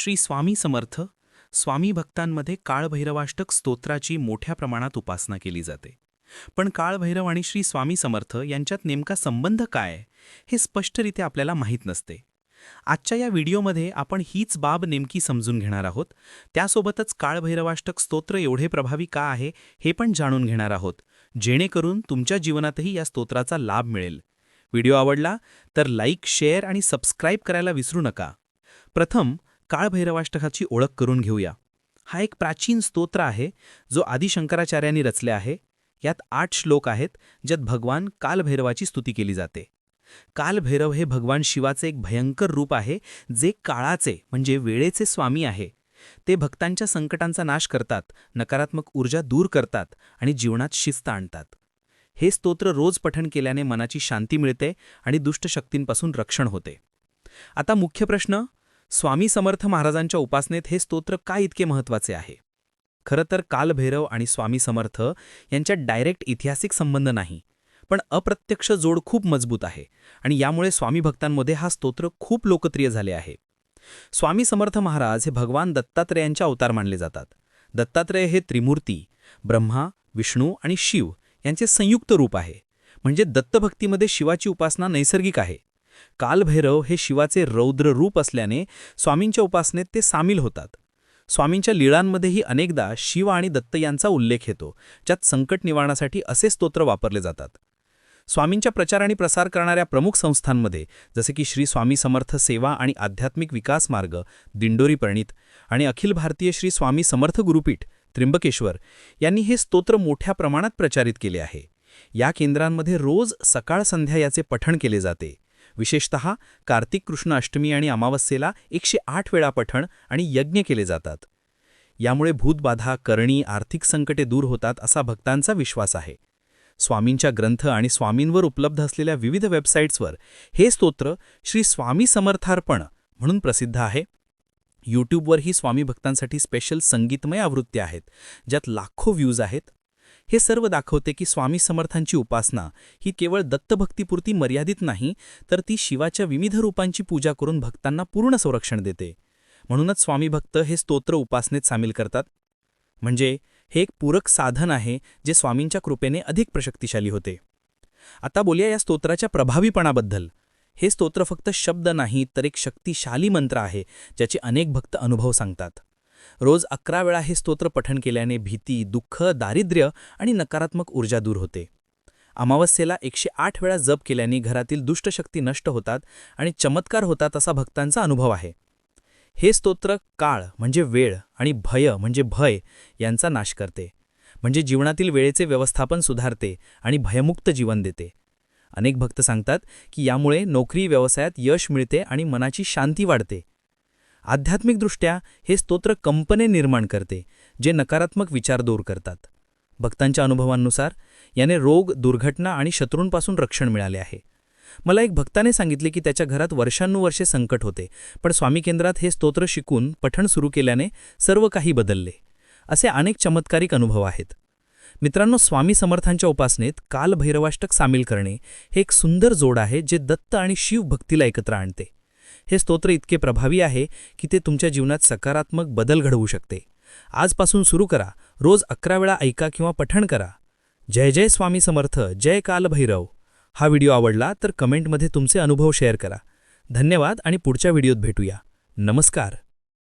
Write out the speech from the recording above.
श्री स्वामी समर्थ स्वामी भक्तांमध्ये काळभैरवाष्टक स्तोत्राची मोठ्या प्रमाणात उपासना केली जाते. पण काळभैरव आणि श्री स्वामी समर्थ यांच्यात नेमका संबंध काय हे स्पष्टरित्या आपल्याला माहीत नसते. आजच्या या व्हिडिओमध्ये आपण हीच बाब नेमकी समजून घेणार आहोत. त्यासोबतच काळभैरवाष्टक स्तोत्र एवढे प्रभावी का आहे हे पण जाणून घेणार आहोत. जेणेकरून तुमच्या जीवनातही या स्तोत्राचा लाभ मिळेल. व्हिडिओ आवडला तर लाईक शेअर आणि सबस्क्राईब करायला विसरू नका. प्रथम काळभैरवाष्टकाची ओळख करून घेऊया. हा एक प्राचीन स्तोत्र आहे जो आदिशंकराचार्यांनी रचले आहे. यात आठ श्लोक आहेत ज्यात भगवान कालभैरवाची स्तुती केली जाते. कालभैरव हे भगवान शिवाचे एक भयंकर रूप आहे जे काळाचे म्हणजे वेळेचे स्वामी आहे. ते भक्तांच्या संकटांचा नाश करतात नकारात्मक ऊर्जा दूर करतात आणि जीवनात शिस्त आणतात. हे स्तोत्र रोज पठण केल्याने मनाची शांती मिळते आणि दुष्ट शक्तींपासून रक्षण होते. आता मुख्य प्रश्न स्वामी समर्थ महाराजांच्या उपासनेत हे स्तोत्र का इतके महत्त्वाचे आहे? खरं तर कालभैरव आणि स्वामी समर्थ यांच्यात डायरेक्ट ऐतिहासिक संबंध नाही पण अप्रत्यक्ष जोड खूप मजबूत आहे आणि यामुळे स्वामी भक्तांमध्ये हा स्तोत्र खूप लोकप्रिय झाले आहे. स्वामी समर्थ महाराज हे भगवान दत्तात्रेयांच्या अवतार मानले जातात. दत्तात्रेय हे त्रिमूर्ती ब्रह्मा विष्णू आणि शिव यांचे संयुक्त रूप आहे. म्हणजे दत्तभक्तीमध्ये शिवाची उपासना नैसर्गिक आहे. कालभैरव हे शिवाचे रौद्र रूप असल्याने स्वामींच्या उपासनेत ते सामील होतात. स्वामींच्या लीळांमध्येही अनेकदा शिव आणि दत्त यांचा उल्लेख येतो ज्यात संकट निवारणासाठी असे स्तोत्र वापरले जातात. स्वामींच्या प्रचार आणि प्रसार करणाऱ्या प्रमुख संस्थांमध्ये जसे की श्री स्वामी समर्थ सेवा आणि आध्यात्मिक विकास मार्ग दिंडोरी परिणित आणि अखिल भारतीय श्री स्वामी समर्थ गुरुपीठ त्र्यंबकेश्वर यांनी हे स्तोत्र मोठ्या प्रमाणात प्रचारित केले आहे. या केंद्रांमध्ये रोज सकाळ संध्या याचे पठण केले जाते. विशेषतः कार्तिक कृष्ण अष्टमी आणि अमावस्येला एकशे आठ वेळा पठण आणि यज्ञ केले जातात. यामुळे भूतबाधा करणी आर्थिक संकटे दूर होतात असा भक्तांचा विश्वास आहे. स्वामींच्या ग्रंथ आणि स्वामींवर उपलब्ध असलेल्या विविध वेबसाईट्सवर हे स्तोत्र श्री स्वामी समर्थार्पण म्हणून प्रसिद्ध आहे. यूट्यूबवरही स्वामी भक्तांसाठी स्पेशल संगीतमय आवृत्त्या आहेत ज्यात लाखो व्ह्यूज आहेत. हे सर्व दाखवते की स्वामी समर्थांची उपासना ही केवळ दत्तभक्तीपुरती मर्यादित नाही तर ती शिवाच्या विविध रूपांची पूजा करून भक्तांना पूर्ण संरक्षण देते. म्हणूनच स्वामी भक्त हे स्तोत्र उपासनेत सामील करतात. म्हणजे हे एक पूरक साधन आहे जे स्वामींच्या कृपेने अधिक प्रशक्तिशाली होते. आता बोलूया या स्तोत्राच्या प्रभावीपणाबद्दल. हे स्तोत्र फक्त शब्द नाही तर एक शक्तिशाली मंत्र आहे ज्याचे अनेक भक्त अनुभव सांगतात. रोज अकरा वेळा हे स्तोत्र पठण केल्याने भीती दुःख दारिद्र्य आणि नकारात्मक ऊर्जा दूर होते. अमावस्येला एकशे आठ वेळा जप केल्याने घरातील दुष्टशक्ती नष्ट होतात आणि चमत्कार होतात असा भक्तांचा अनुभव आहे. हे स्तोत्र काळ म्हणजे वेळ आणि भय म्हणजे भय यांचा नाश करते. म्हणजे जीवनातील वेळेचे व्यवस्थापन सुधारते आणि भयमुक्त जीवन देते. अनेक भक्त सांगतात की यामुळे नोकरी व्यवसायात यश मिळते आणि मनाची शांती वाढते. आध्यात्मिकदृष्ट्या हे स्तोत्र कंपने निर्माण करते जे नकारात्मक विचार दूर करतात. भक्तांच्या अनुभवांनुसार याने रोग दुर्घटना आणि शत्रूंपासून रक्षण मिळाले आहे. मला एक भक्ताने सांगितले की त्याच्या घरात वर्षानुवर्षे संकट होते पण स्वामी केंद्रात हे स्तोत्र शिकून पठण सुरू केल्याने सर्व काही बदलले. असे अनेक चमत्कारिक अनुभव आहेत. मित्रांनो स्वामी समर्थांच्या उपासनेत कालभैरवाष्टक सामील करणे हे एक सुंदर जोड आहे जे दत्त आणि शिव भक्तीला एकत्र आणते. हे स्तोत्र इतके प्रभावी आहे की ते तुमच्या जीवनात सकारात्मक बदल घडवू शकते. आजपासून सुरू करा. रोज अकरा वेळा ऐका किंवा पठण करा. जय जय स्वामी समर्थ. जय कालभैरव हा व्हिडिओ आवडला तर कमेंटमध्ये तुमचे अनुभव शेअर करा. धन्यवाद आणि पुढच्या व्हिडिओत भेटूया. नमस्कार.